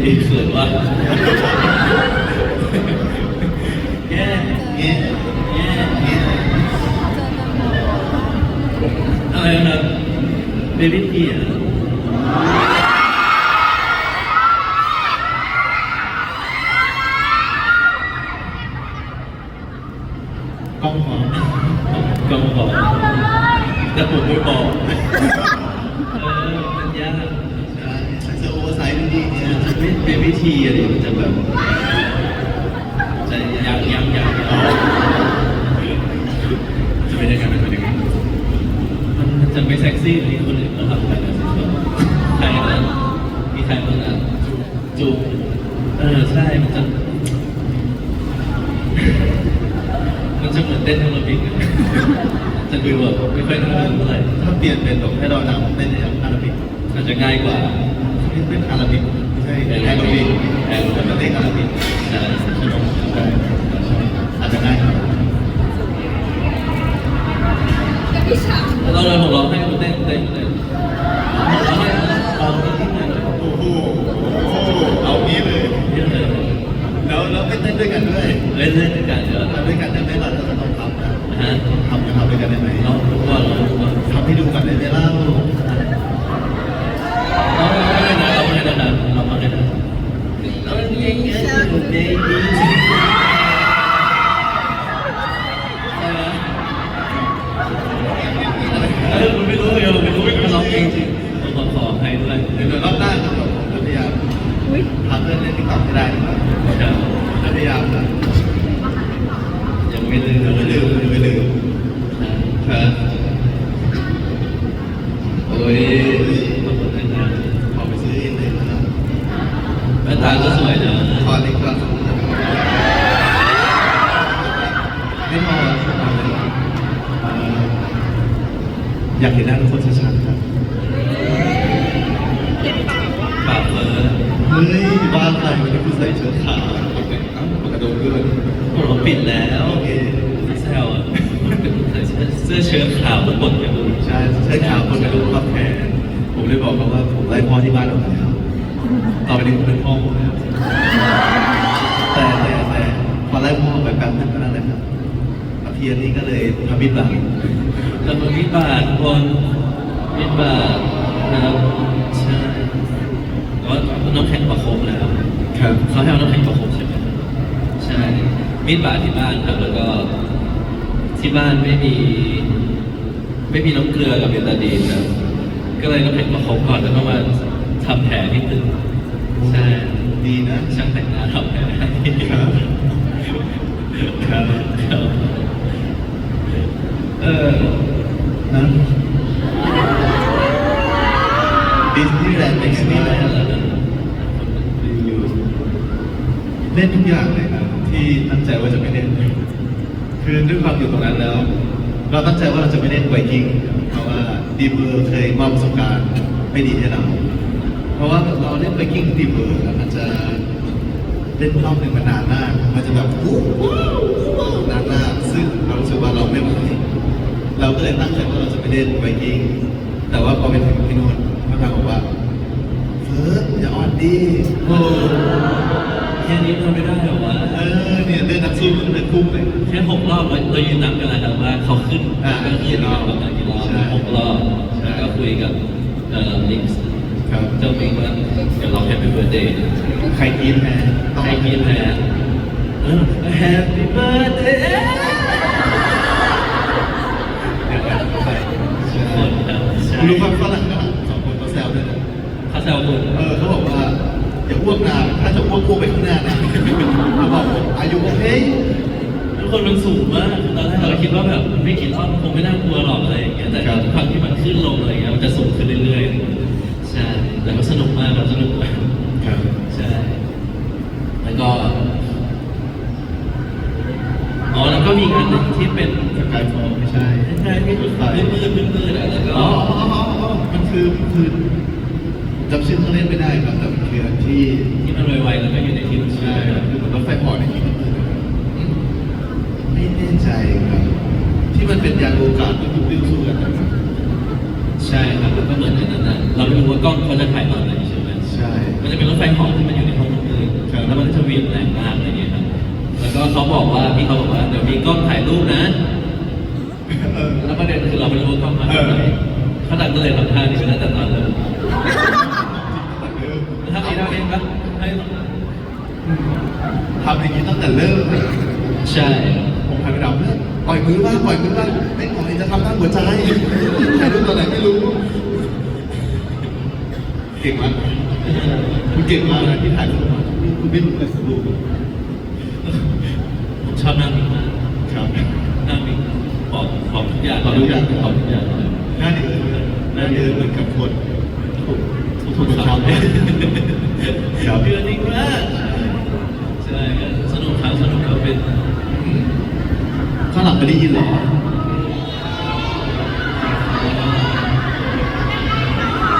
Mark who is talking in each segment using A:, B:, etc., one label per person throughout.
A: ฮ้ยอย่างเงี้ยดีเขินว่ะแย่
B: เงี้ย
A: แย่อะไรนะครับเบบี้ทีอะ
B: กล้องหอม
A: ก็บอกแต่ผมไม่บอกเออมันยาก
B: ใช่ใส่เสื้อโอเวอร์ไซส์ดีๆเนี่ย
A: จะไม่เบบี้ทีอะไรมันจะแบบจะยังยังยังจะไม่ได้กันเป็นยังไงมันจะไม่ เซ็กซี่เหมือนที่คนอื่นเขาทำกันนะใครนะมีใครบ้างอะจูบเออใช่มันจะมันจะเหมือนเต้นแอโรบิกอะจะดูแบบไม่ค่อยน่ารักเท่าไหร่
B: ถ้าเปลี่ยนเป็นแบบให้เรานำเต้นในอาราบิก
A: อาจจะง่ายกว่า
B: เต้นอาราบิกไม่ใช่แอโรบิกแอโรบิกเต้นอาราบิก
A: ใช่
B: อาจจะง่ายครับ
A: เราเลยผมร้องให้คุณเต้นเต้นเต้นร้องให้เอาที่ที่ไหนเลย
B: โอ้โหเอางี้เลย แล้วแล้วไม่เต้นด้วยกันด้วย
A: เล่นเล่นด้วยกันเดี๋ยว
B: ทำด้วยกันได้ไหมเราจะต้องทำนะ
A: ฮะ
B: ทำจะทำด้วยกันได้ไหมเร้
A: องทุกวันร้องทุกวัน
B: ทำให้ดูกันได้ไหมเล่า
A: ร้องไม่ได้นะร้องไม่ได้นะร้องไม่ได้นะร้องยังไงคุณ รู้องเองจริงผมขอขอให้ด้วย
B: เดี๋ยวรอบหน้าครับผมจะพยายามทำเรื่องเล่นติ๊กต็อกให้ได้นะครับจะพยายามนะ
A: ยังไม่ลืม
B: ยังไม่ลืม
A: ครับโอ้ยขอบคุณนะ
B: ขอไปซื้อเองเลยนะครับ
A: แว่นตาก็สวยนะ
B: ขอติ๊กต็อกไม่พอเอ่ออยากเห็นหน้าทุกคนชัดๆครับ
A: ปากเปิด
B: เฮ้ยบ้าใครวันนี้คุณใส่เชิ้ตขาวปกติอ้าวปกระโดดด้วย
A: ผมเราปิดแล้ว
B: โอเค
A: แซวอะเสื้อเชิ้ต ขาวทั้งหมดกันดู
B: ใช่ใช่ขาวคนกระดูกพับแขนผมเลยบอกเขาว่าผมไล่พ่อที่บ้านออกมาแล้วต่อไปนี้ผมเป็นพ่อผมแล้วแต่แต่แต่พอไล่พ่อไปแป๊บนึงก็นั่นแหละครับอาเพียนนี่ก็เลยทำบิดหลัง
A: แต่มันมีบาทบนมีบาทนะครับใช่ก็น้ำแข็งประคบแล้ว
B: ครับ
A: เขาให้เอาน้ำแข็งประคบใช่ไหมใช่มีดบาดที่บ้านครับแล้วก็ที่บ้านไม่มี ไม่มีน้ำเกลือกับเบตาดีนครับก็เลยน้ำแข็งประคบก่อนแล้วก็มาทำแผลที่ตึกใช่
B: ดีนะ
A: ช่างแต่งหน้าทำแผลให้
B: ครับครับ
A: ครับเออ
B: นะดิสนีย์แลนด์เอ็กซ์นีย์แลนด์รีวิวเล่นทุกอย่างเลยครับที่ตั้งใจว่าจะไม่เล่นคือด้วยความอยู่ตรงนั้นแล้ว เราตั้งใจว่าเราจะไม่เล่นไวกิ้งเพราะว่าดีเบอร์เคยมอบประสบการณ์ไม่ดีให้เรา เพราะว่าเราเล่นไวกิ้งดีเบอร์มันจะเล่นรอบหนึ่งมันนานมากมันจะแบบวู้วู้วู้นานมากซึ่งเรารู้สึกว่าเราไม่ไหวเราก็เลยตั้งใจว่าเราจะไม่เล่นไวกิ้งแต่ว่าพอไปถึงที่นู่นพระทางบอกว่าเฟิร์สอย่าอ่อนดี
A: โอ้ แค่นี้มันไม่ได้เหรอวะ
B: เออเนี่ยเดินนักสู้เดินคุ้มเลย
A: แค่หกรอบเราเรายืนนับกันแล้วครับว่าเขาขึ้น
B: อ่า
A: ก็ขึ้นรอบประมาณกี่รอบ
B: ใช่
A: หกรอบ
B: ใช่
A: แล้วก็คุยกับเอ่อลิงส์
B: ครับ
A: เจ้ามิงว่าเดี๋ยวเราแฮปปี้เบิร์ดเดย์
B: ใครกินแพ้ต้อง
A: ใครกินแพ้แฮปปี้เบิร์ดเดย์
B: เดี๋ยวกันใคร
A: ทุกคนครับใช่
B: คุณรู้ว่าฝรั่งนะสองคนเขาแซวด้วยนะ
A: เขาแซวคุณ
B: เออเขาบอกว่า อย่าอ้วกนานถ้าจะอ้วกอ้วกไปข้างหน้านะเขาบอกผมอายุโอเค
A: ทุกคนมันสูงมากตอนแรกเราคิดว่าแบบมันไม่กี่รอบมันคงไม่น่ากลัวหรอกอะไรอย่างเงี้ยแต่ทุกครั้งที่มันขึ้นลงอะไรอย่างเงี้ยมันจะสูงขึ้นเรื่อยๆใช่แต่ก็สนุกมากครับสนุกมาก
B: ครับ
A: ใช่แล้วก็อ๋อแล้วก็มีอีกอันหนึ่งที่เป็น
B: สกายฟอลไม่ใช่
A: ใช่ไม่มืดมืดมืดมืดๆอะแล้วก็
B: อ๋ออ๋ออ๋ออ๋อมันคือมันคือจำชื่อเขาเล่นไม่ได้ครับแต่มันคืออัน ที่
A: ที่มันไวๆแล้วก็อยู่ในที่มัน
B: ใช่คือเหมือนรถไฟเหอในที่มันคือไม่แน่ใจครับที่มันเป็นยานอวกาศที่วิ่งสู้กันนะครับ
A: ใช่ครับก็เหมือนในนั้นนะเราไม่รู้ว่ากล้องเขาจะถ่ายตอนไหนใช่ไหม
B: ใช่
A: มันจะเป็นรถไฟเหอที่มันอยู่ในห้องมืด
B: ครับ
A: แล้วมันก็จะเหวียงแรงมากอะไรเงี้ยครับแล้วก็เขาบอกว่าพี่เขาบอกว่าเดี๋ยวมีกล้องถ่ายรูปนะ
B: เออ
A: แล้วประเด็นคือเราไม่รู้ว่ากล้องมา
B: เอ
A: จาก
B: อ
A: ไหนเขาดังก็เลยทำท่านี้ไปตั้งแต่ตอนเริ่ม
B: เออ
A: ท่านี้ท่านี้ปะให้
B: ทำอย่าง นี้ตั้งแต่เริ่มเลย
A: ใช่
B: ผมหันไปดับเพื่อนปล่อยมือบ้างปล่อยมือบ้างไม่ปล่อยจะทำท่าหัวใจถ่ายรูปตอนไหนไม่รู้ เก่งมากคุณเก่งมากนะที่ถ่ายรูปมาคุณไม่รู้เลยสักรูป
A: ผมชอบนั่งนิ่งมาก
B: ครับ
A: นั่งนิ่งขอบขอบทุกอย่าง
B: ขอบทุกอย่าง
A: ขอบทุกอย่างเลย
B: หน้าเดือดหน้าเดือดเหมือนกับคนถูกถูก
A: ทุก
B: ถูก
A: ครั้ง
B: ทำเนี่ยครับ
A: เดือนจริงมากใช่ก็สนุกครับสนุกก็เป็น
B: ข้างหลังไม่ได้ยินเหรอ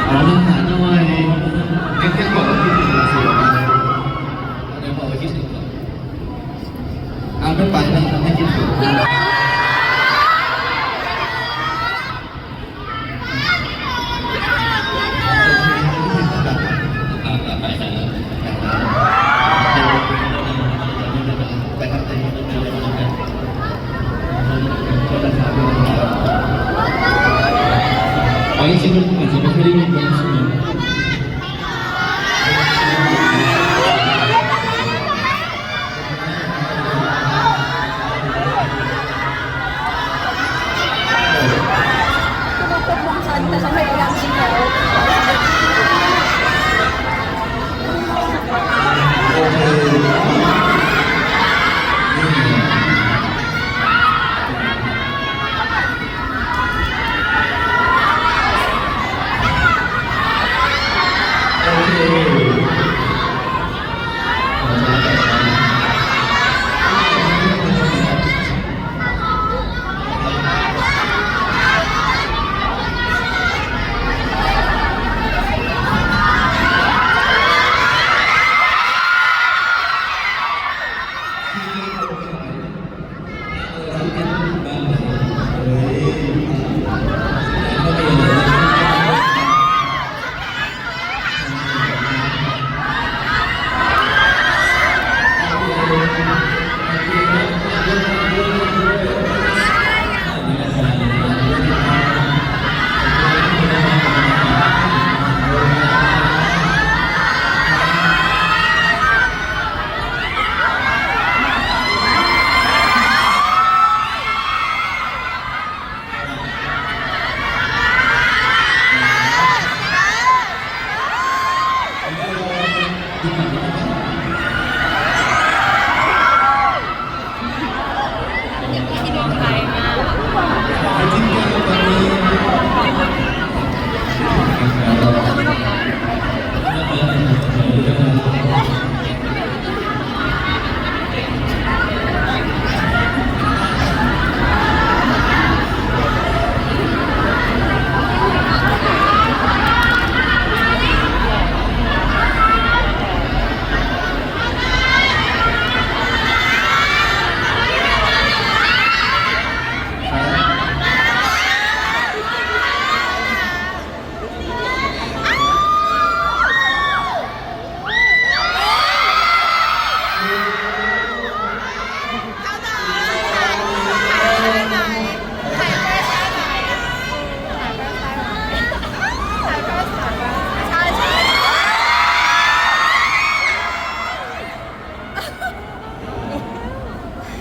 B: อ๋อลองหาหน่อยแค่บอกว่าคิดถึงเสียงมาเดี๋
A: ยวบอกว่าคิดถึง
B: เอาไม่ไปนะไม่คิดถึง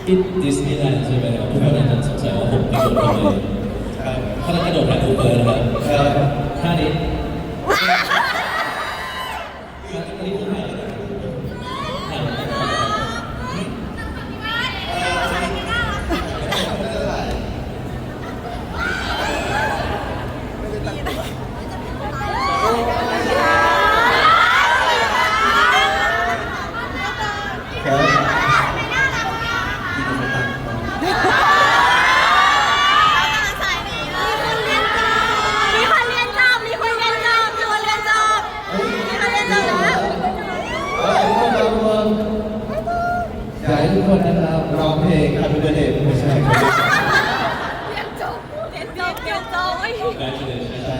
C: ที่ดิ
A: สนีย์แลนด์ใช่ไหมครับทุกคนอาจจะสงสัยว่าผมกระโดดทำไมเขาจะกระโดดถ่ายรูปเลยนะครับท่านี้ท่านี้คือถ่ายถ่าย
C: มีคนเรียนจบมีคนเรียนจบมีคนเรียน
A: congratulations ใช่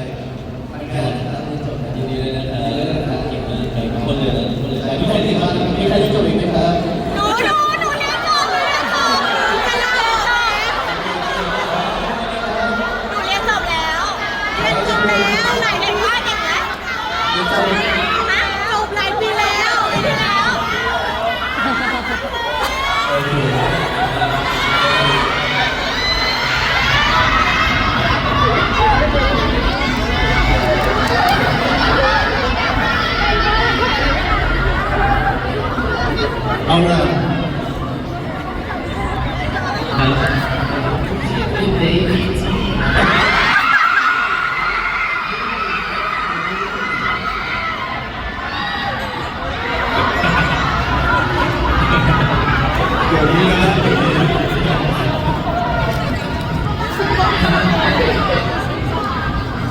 A: ยินดีด้วยนะครับเก่งมากครับทุกคนเลยนะทุกคนเลยใช่ทุกคนที่มามีใครจะจบอีกไหมครับ
C: หนูหนูหนูเรียนจบหนูเรียนจบหนูเรียนจบแล้วเรียนจบแล้วไหนเด็กว่าเด็กแล้ว จบจบหลายปีแล้วปีแล้ว
B: เอาละ
A: ครับ
B: เดี๋ยวนี้นะเดี๋ยวนี้นะ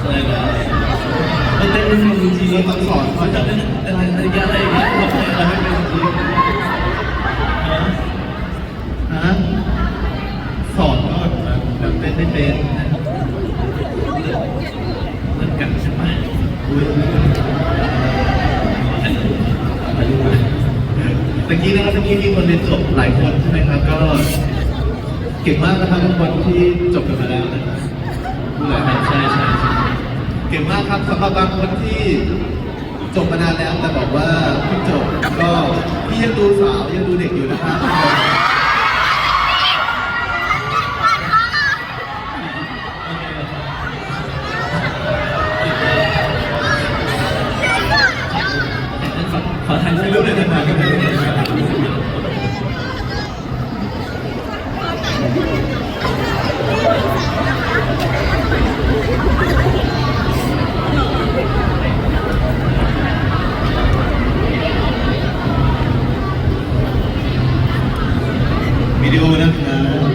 A: อะไรนะมันเต้นไม่เป็นจริง
B: เราต้องสอน
A: ๆ
B: เขา
A: เขา
B: จะ
A: จะเล่นอะไรอะไรอะไรอย่างเงี้ยทำไมเราไม่เป็นจริง
B: ฮะสอนก็แบบเต้นไม่เป็น
A: เหมือนกันใช่ไหม
B: อุ้ย
A: อายุไหม
B: ตะกี้นะครับตะกี้มีคนเรียนจบหลายคนใช่ไหมครับ ก็ เก่งมากนะครับทุกคนที่จบกันมาแล้วนะครับพูดเลยครับ
A: ใช่ใช่ใช่
B: เก่งมากครับสำหรับบางคนที่จบมานานแล้วแต่บอกว่าเพิ่งจบก็พี่ยังดูสาวยังดูเด็กอยู่นะครับ วิ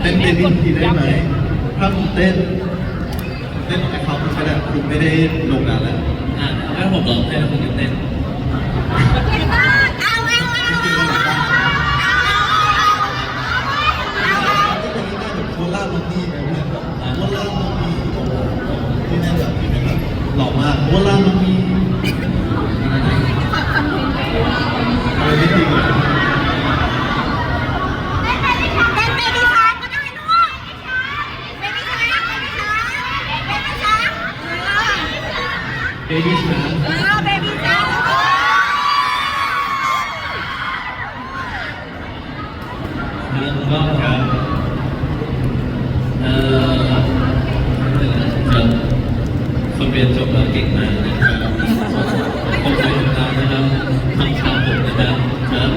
B: เต้นเต้นพิธีได้ไหมถ้าผมเต้นเต้นไอเขาไม่ได้คุณไม่ได้ลงนานแล้ว
A: อะถ้าผมร้องให้แล้วคุณจะเต้น
C: เอาเอาเอา
B: ก็เป็นได้แบบโคล่ามังนี่ไงเพื่อนโคล่ามังนี่ที่นั่นแบบที่นั่นแบบหล่อมากโคล่ามังนี่อะไรไม่ดีเลย
C: เต้นเบบี้ชาร์กก็ได้ด้วยเบบี้ชาร์กเบบี้ชาร์กเบบี้ชาร์ก
A: เบบี้ชาร์
C: เออเบบี้ชาร์ก
A: แล้วก็ครับเอ่อครับคนเรียนจบแล้วเก่งมากนะครับผมเคยทำงานนะครับทำข่าวผมนะครับครับ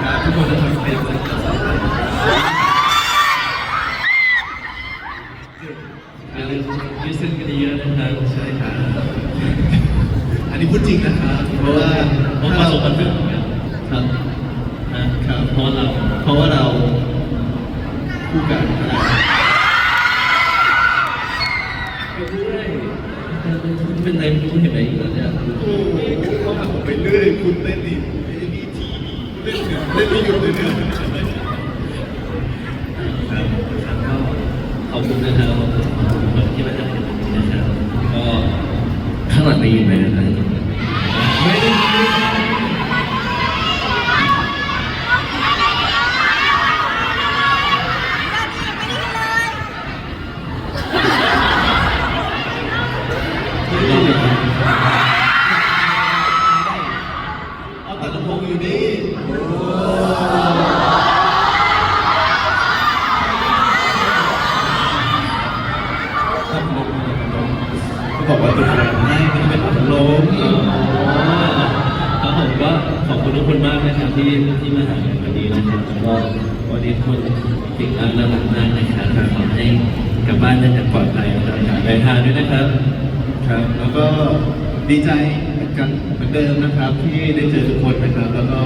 B: ครับทุกคนจะทำเป็นนะครับ
A: อย่าลืมยืดเส้นกันเยอะๆนะครับ
B: ใช่ครับ อันนี้พูดจริงนะครับ เพราะว่า
A: เพราะประสบปัญหาเหมือน
B: ครับ
A: นะครับเพราะเรา
B: เพราะว่าเราคู่กัน
A: เป็นไรไม่รู้เห็นไหมอีกแล้วเนี่ย
B: โอ้โหเขาหักผมไปเรื่อยคุณเต้นดิเอ้ยมีทีเล่นเนี่ยเล่นไม่หยุดเลยเนี่ย
A: ครับก็ขอบคุณนะครับขอบคุณที่มาทำ ข้าง
B: กลั
A: บบ้านได้อย่างปลอดภัยนะครับไปทานด้วยนะครับ
B: ครับแล้วก็ดีใจเหมือนกันเหมือนเดิมนะครับ ที่ได้เจอทุกคนนะครับ แล้วก็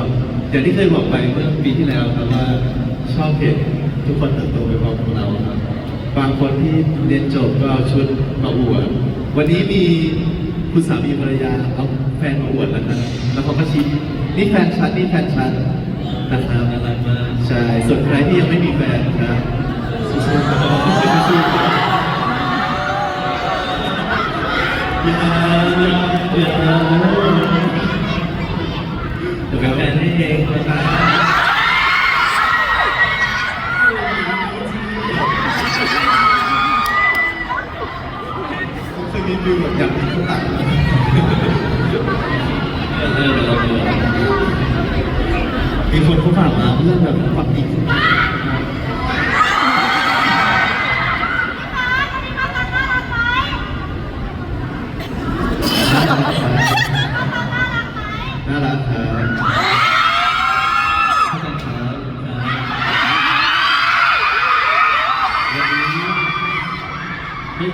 B: อย่างที่เคยบอกไปเมื่อปีที่แล้วครับว่าชอบเห็นทุกคนเติบโตไปพร้อมกับเราครับบางคนที่เรียนจบก็เอาชุดมาอวดวันนี้มีคุณสามีภรรยาเอาแฟนมาอวดนะครับแล้วเขาก็ชี้นี่แฟนฉันนี่แฟนฉันนะครับ
A: น่ารักมาก
B: ใช่ส่วนใครที่ยังไม่มีแฟนนะครับ สู้ๆค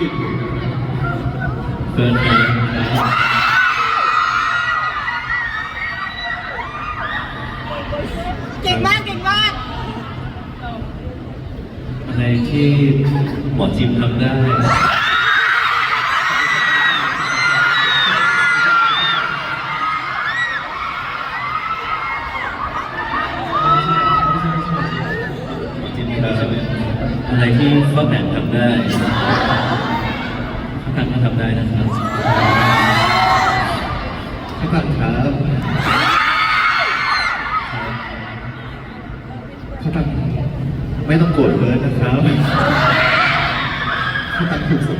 B: ไม่หยุดอยู่นะครับ
A: เฟิร์นครับ
C: เก่งมากเก่งมาก
A: อะไรที่หมอจิมทำได้ ฟังครับ
B: เขาตังไม่ต้องโกรธเบิร์ดนะครับเขาตังถูกสุด